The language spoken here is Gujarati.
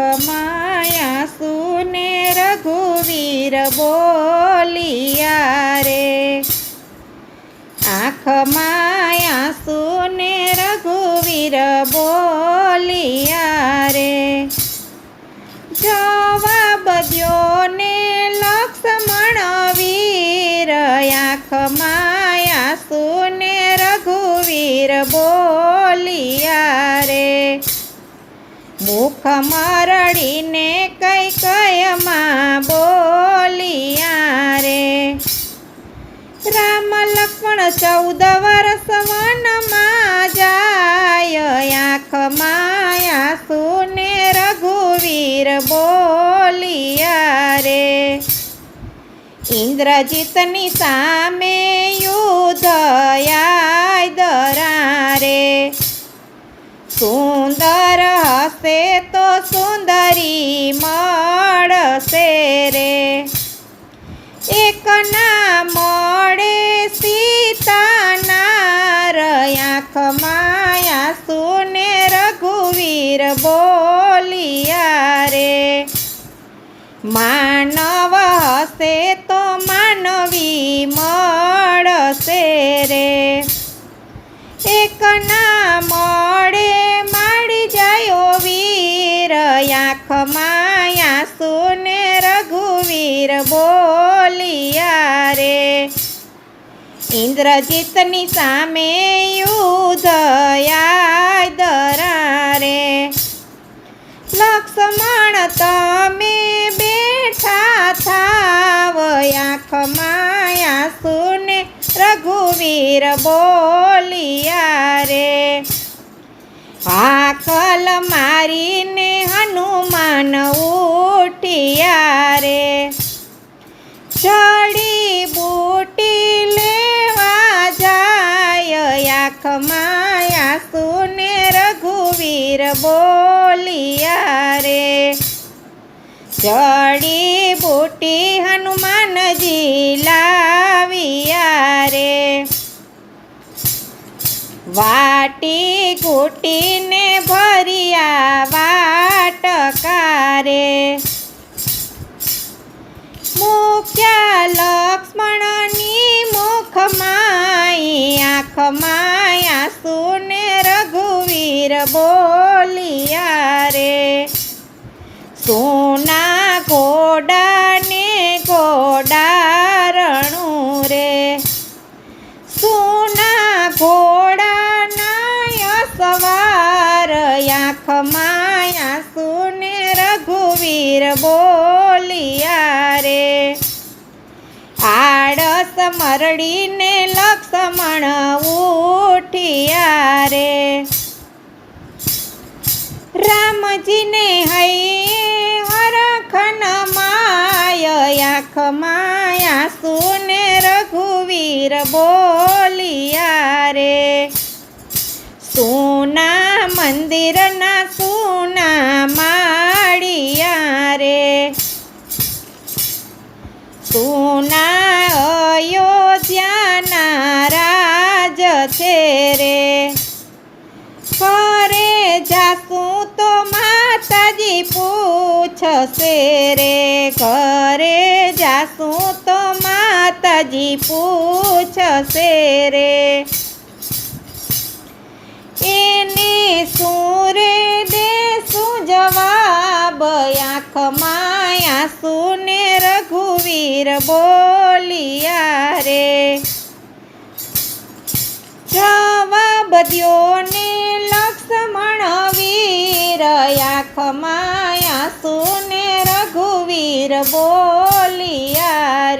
આંખમાં સુને રઘુવીર બોલિયા રે. આંખમાં સુને રઘુવીર બોલિયા રે. જવાબ દ્યો ને લક્ષ્મણ વીર આંખમાં સુને રઘુવીર બોલિયા રે. મુખ મરડીને કઈ કયમાં બોલિયા રે? રામ લક્ષ્મણ ચૌદ વર્ષ વનમાં જાય આંખમાં સુને રઘુવીર બોલિયા રે. ઇન્દ્રજીતની સામે યુધયા દરા રે સુંદર હશે તો સુંદરી મળશે રે. એક ના મળે સીતાના માયા સુને રઘુવીર બોલિયા રે. માનવ હશે તો માનવી આંખમાં આંસુને રઘુવીર બોલિયા રે ઇન્દ્રજીતની સામે યુધયા યાદરા રે લક્ષ્મણ, તમે બેઠા થાવ આંખમાં સુને રઘુવીર બોલિયા રે હાકલ મારીને હનુમાન ઉઠિયા રે ચડી બૂટી લેવા જાય આંખમાં આંસુને રઘુવીર બોલિયા રે જડી બૂટી હનુમાનજી લાવિયા વાટી ઘૂટીને ભર્યા વાટકારે મુખ્યા લક્ષ્મણની મુખમાં આંખમાં આંસુને રઘુવીર બોલિયા રે. સોના ઘોડાને આંખમાં સુને રઘુવીર બોલિયા રે. આળસ મરડીને લક્ષ્મણ ઉઠિયા રે. રામજીને હૈ હરખન માય માયા સુને રઘુવીર બોલિયા રે. સોના મંદિરના સોના માળિયા રે. સોના અયોધ્યાના રાજ છે રે. ફરે જાસું તો માતાજી પૂછશે રે. ઘરે જાસું તો માતાજી પૂછશે રે. રઘુવીર બોલિયા રે. જવાબ દ્યો ને લક્ષ્મણ વીર આખ માયા સુને રઘુવીર બોલિયા રે.